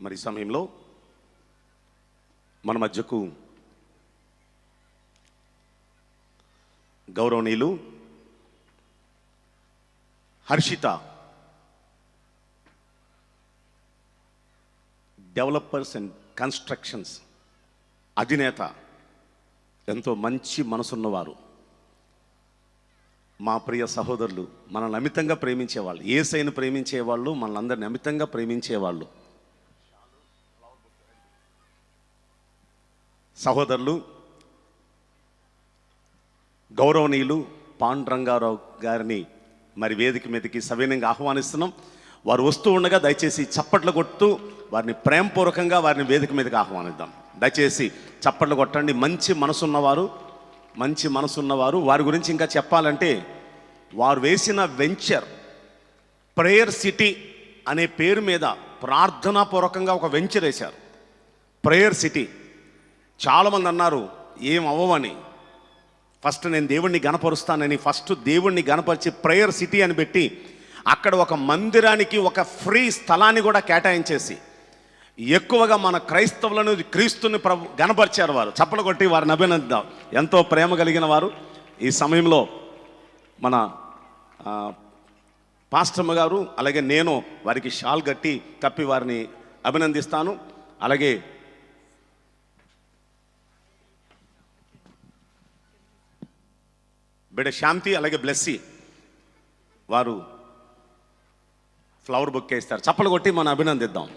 మరి సమయంలో మన మధ్యకు గౌరవనీయులు హర్షిత డెవలపర్స్ అండ్ కన్స్ట్రక్షన్స్ అధినేత ఎంతో మంచి మనసున్నవారు. మా ప్రియ సహోదరులు మనల్ని అమితంగా ప్రేమించేవాళ్ళు ఏసైను ప్రేమించేవాళ్ళు మనల్ని అందరిని అమితంగా ప్రేమించేవాళ్ళు. సహోదరులు గౌరవనీయులు పాండురంగారావు గారిని మరి వేదిక మీదకి సవినయంగా ఆహ్వానిస్తున్నాం. వారు వస్తూ ఉండగా దయచేసి చప్పట్లు కొడుతూ వారిని ప్రేమపూర్వకంగా వారిని వేదిక మీదకి ఆహ్వానిద్దాం. దయచేసి చప్పట్లు కొట్టండి. మంచి మనసున్నవారు మంచి మనసున్నవారు. వారి గురించి ఇంకా చెప్పాలంటే వారు వేసిన వెంచర్ ప్రేయర్ సిటీ అనే పేరు మీద ప్రార్థనాపూర్వకంగా ఒక వెంచర్ వేశారు. Prayer city. చాలామంది అన్నారు ఏం అవ్వమని ఫస్ట్ నేను దేవుణ్ణి గనపరుస్తానని ఫస్ట్ దేవుణ్ణి గనపరిచి ప్రేయర్ సిటీ అని పెట్టి అక్కడ ఒక మందిరానికి ఒక ఫ్రీ స్థలాన్ని కూడా కేటాయించేసి ఎక్కువగా మన క్రైస్తవులను క్రీస్తుని ప్రభు గనపరిచారు వారు. చప్పలు కొట్టి వారిని అభినందిద్దాం. ఎంతో ప్రేమ కలిగిన వారు. ఈ సమయంలో మన పాస్టమ్మ గారు అలాగే నేను వారికి షాల్ కట్టి కప్పి వారిని అభినందిస్తాను. అలాగే బిడ్డ శాంతి అలాగే బ్లెస్సి వారు ఫ్లవర్ బుక్ వేస్తారు. చప్పలు కొట్టి మనం అభినందిద్దాం.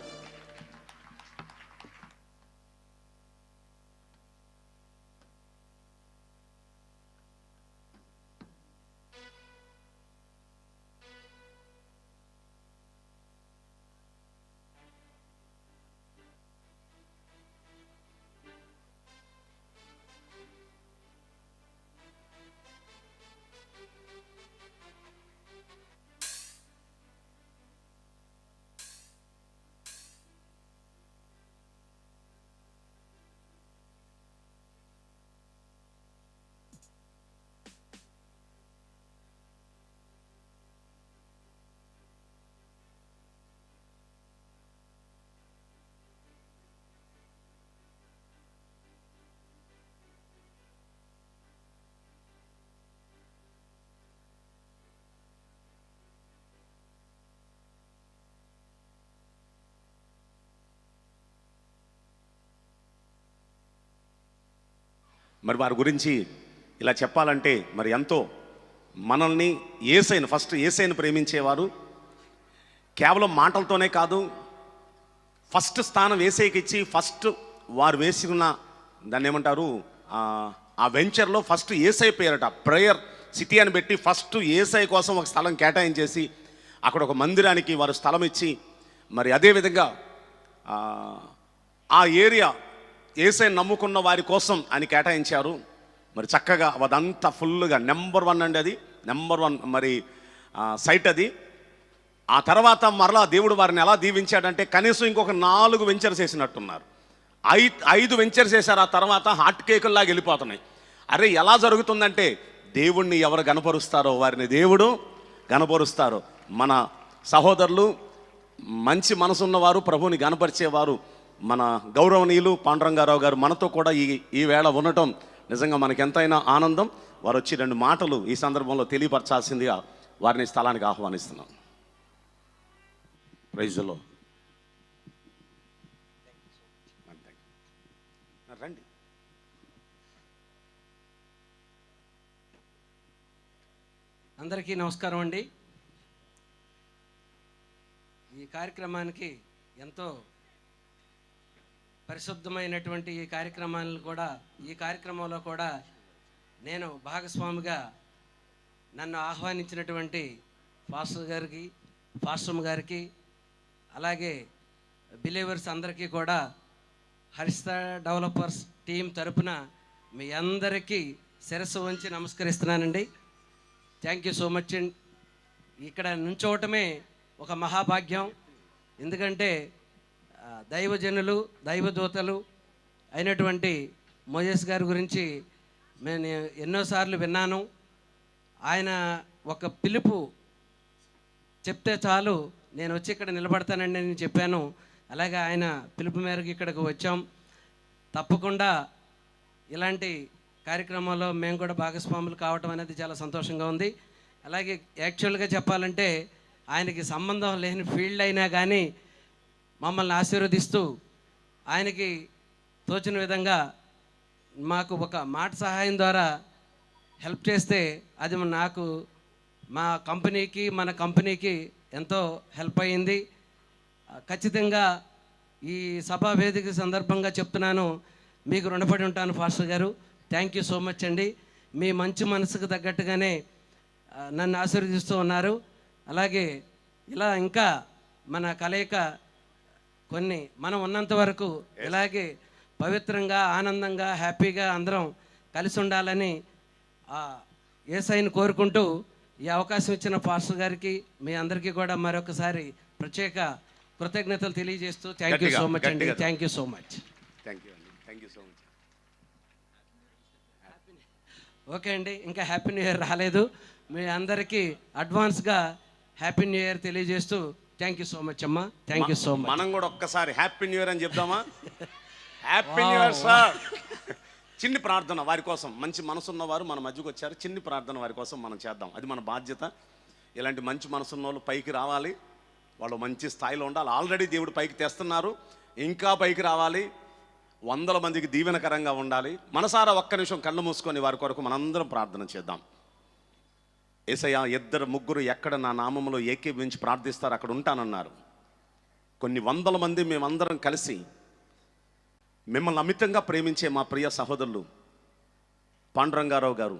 మరి వారి గురించి ఇలా చెప్పాలంటే మరి ఎంతో మనల్ని ఏసైను ఫస్ట్ ఏసైను ప్రేమించేవారు. కేవలం మాటలతోనే కాదు ఫస్ట్ స్థానం ఏసైకి ఇచ్చి ఫస్ట్ వారు వేసుకున్న దాన్ని ఏమంటారు? ఆ, వెంచర్లో ఫస్ట్ ఏసై పేరట ప్రేయర్ సిటీ అని పెట్టి ఫస్ట్ ఏసై కోసం ఒక స్థలం కేటాయించేసి అక్కడ ఒక మందిరానికి వారు స్థలం ఇచ్చి మరి అదేవిధంగా ఆ ఏరియా ఏసై నమ్ముకున్న వారి కోసం అని కేటాయించారు. మరి చక్కగా అదంతా ఫుల్గా నెంబర్ వన్ అండి అది. నెంబర్ వన్ మరి సైట్ అది. ఆ తర్వాత మరలా దేవుడు వారిని ఎలా దీవించాడంటే కనీసం ఇంకొక నాలుగు వెంచర్స్ వేసినట్టున్నారు. ఐ ఐదు వెంచర్స్ వేశారు. ఆ తర్వాత హాట్ కేకుల్లాగా వెళ్ళిపోతున్నాయి. అరే ఎలా జరుగుతుందంటే దేవుణ్ణి ఎవరు గనపరుస్తారో వారిని దేవుడు గనపరుస్తారు మన సహోదరులు మంచి మనసున్నవారు ప్రభువుని గనపరిచేవారు మన గౌరవనీయులు పాండురంగారావు గారు మనతో కూడా ఈ ఈ వేళ ఉండటం నిజంగా మనకి ఎంతైనా ఆనందం. వారు వచ్చి రెండు మాటలు ఈ సందర్భంలో తెలియపరచాల్సిందిగా వారిని స్థలానికి ఆహ్వానిస్తున్నాం. ప్రైజులో రండి. అందరికీ నమస్కారం అండి. ఈ కార్యక్రమానికి ఎంతో పరిశుద్ధమైనటువంటి ఈ కార్యక్రమాలను కూడా ఈ కార్యక్రమంలో కూడా నేను భాగస్వామిగా నన్ను ఆహ్వానించినటువంటి ఫాస్టర్ గారికి ఫాస్టమ్ గారికి అలాగే బిలీవర్స్ అందరికీ కూడా హరిత డెవలపర్స్ టీం తరపున మీ అందరికీ శిరస్సు వంచి నమస్కరిస్తున్నానండి. Thank you so much and ఇక్కడ నుంచోవటమే ఒక మహాభాగ్యం. ఎందుకంటే దైవజనులు దైవదూతలు అయినటువంటి మోజెస్ గారి గురించి నేను ఎన్నోసార్లు విన్నాను. ఆయన ఒక పిలుపు చెప్తే చాలు నేను వచ్చి ఇక్కడ నిలబడతానండి నేను చెప్పాను. అలాగే ఆయన పిలుపు మేరకు ఇక్కడికి వచ్చాం. తప్పకుండా ఇలాంటి కార్యక్రమాల్లో మేము కూడా భాగస్వాములు కావటం అనేది చాలా సంతోషంగా ఉంది. అలాగే యాక్చువల్గా చెప్పాలంటే ఆయనకి సంబంధం లేని ఫీల్డ్ అయినా కానీ మమ్మల్ని ఆశీర్వదిస్తూ ఆయనకి తోచిన విధంగా మాకు ఒక మాట సహాయం ద్వారా హెల్ప్ చేస్తే అది నాకు మా కంపెనీకి మన కంపెనీకి ఎంతో హెల్ప్ అయ్యింది ఖచ్చితంగా ఈ సభా వేదిక సందర్భంగా చెప్తున్నాను మీకు రుణపడి ఉంటాను ఫాస్టర్ గారు. థ్యాంక్ యూ సో మచ్ అండి. మీ మంచి మనసుకు తగ్గట్టుగానే నన్ను ఆశీర్వదిస్తూ ఉన్నారు. అలాగే ఇలా ఇంకా మన కలయిక కొన్ని మనం ఉన్నంత వరకు ఇలాగే పవిత్రంగా ఆనందంగా హ్యాపీగా అందరం కలిసి ఉండాలని ఆ ఏసైని కోరుకుంటూ ఈ అవకాశం ఇచ్చిన పాస్టర్ గారికి మీ అందరికీ కూడా మరొకసారి ప్రత్యేక కృతజ్ఞతలు తెలియజేస్తూ థ్యాంక్ యూ సో మచ్ అండి. Thank you so much thank you అండి. Thank you so much okay అండి ఇంకా హ్యాపీ న్యూ ఇయర్ రాలేదు. మీ అందరికీ అడ్వాన్స్గా హ్యాపీ న్యూ ఇయర్ తెలియజేస్తూ థ్యాంక్ యూ సో మచ్ అమ్మా థ్యాంక్ యూ సో మచ్ మనం కూడా ఒక్కసారి హ్యాపీ న్యూ ఇయర్ అని చెప్దామా? హ్యాపీ న్యూ ఇయర్ సార్ చిన్ని ప్రార్థన వారి కోసం. మంచి మనసున్న వారు మన మధ్యకు వచ్చారు. చిన్ని ప్రార్థన వారి కోసం మనం చేద్దాం. అది మన బాధ్యత. ఇలాంటి మంచి మనసున్న వాళ్ళు పైకి రావాలి. వాళ్ళు మంచి స్థాయిలో ఉండాలి. ఆల్రెడీ దేవుడు పైకి తెస్తున్నారు. ఇంకా పైకి రావాలి. వందల మందికి దీవెనకరంగా ఉండాలి. మనసారా ఒక్క నిమిషం కళ్ళు మూసుకొని వారి కొరకు మనందరం ప్రార్థన చేద్దాం. ఏసయ్య ఇద్దరు ముగ్గురు ఎక్కడ నా నామంలో ఏకీభవించి ప్రార్థిస్తారు అక్కడ ఉంటానన్నారు. కొన్ని వందల మంది మేమందరం కలిసి మిమ్మల్ని అమితంగా ప్రేమించే మా ప్రియ సహోదరులు పాండురంగారావు గారు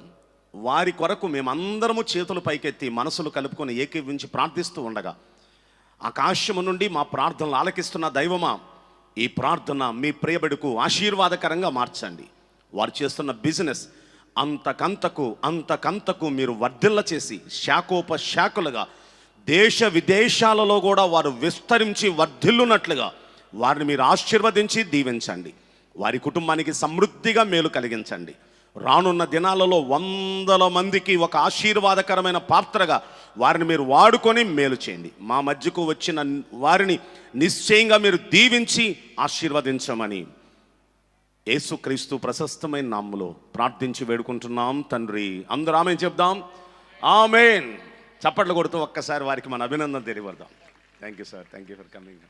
వారి కొరకు మేమందరము చేతులు పైకెత్తి మనసులు కలుపుకొని ఏకీవించి ప్రార్థిస్తూ ఉండగా ఆకాశము నుండి మా ప్రార్థనలు ఆలకిస్తున్న దైవమా ఈ ప్రార్థన మీ ప్రియబడుకు ఆశీర్వాదకరంగా మార్చండి. వారు చేస్తున్న బిజినెస్ అంతకంతకు అంతకంతకు మీరు వర్ధిల్ల చేసి శాఖోప శాఖలుగా దేశ విదేశాలలో కూడా వారు విస్తరించి వర్ధిల్లునట్లుగా వారిని మీరు ఆశీర్వదించి దీవించండి. వారి కుటుంబానికి సమృద్ధిగా మేలు కలిగించండి. రానున్న దినాలలో వందల మందికి ఒక ఆశీర్వాదకరమైన పాత్రగా వారిని మీరు వాడుకొని మేలు చేయండి. మా మధ్యకు వచ్చిన వారిని నిశ్చయంగా మీరు దీవించి ఆశీర్వదించమని యేసుక్రీస్తు ప్రశస్తమైన నామ్ములో ప్రార్థించి వేడుకుంటున్నాం. తండ్రి అందరూ ఆమె చెప్దాం. ఆమెన్. చప్పట్లు కొడుతూ ఒక్కసారి వారికి మన అభినందన తెలియవద్దాం thank you sir thank you for coming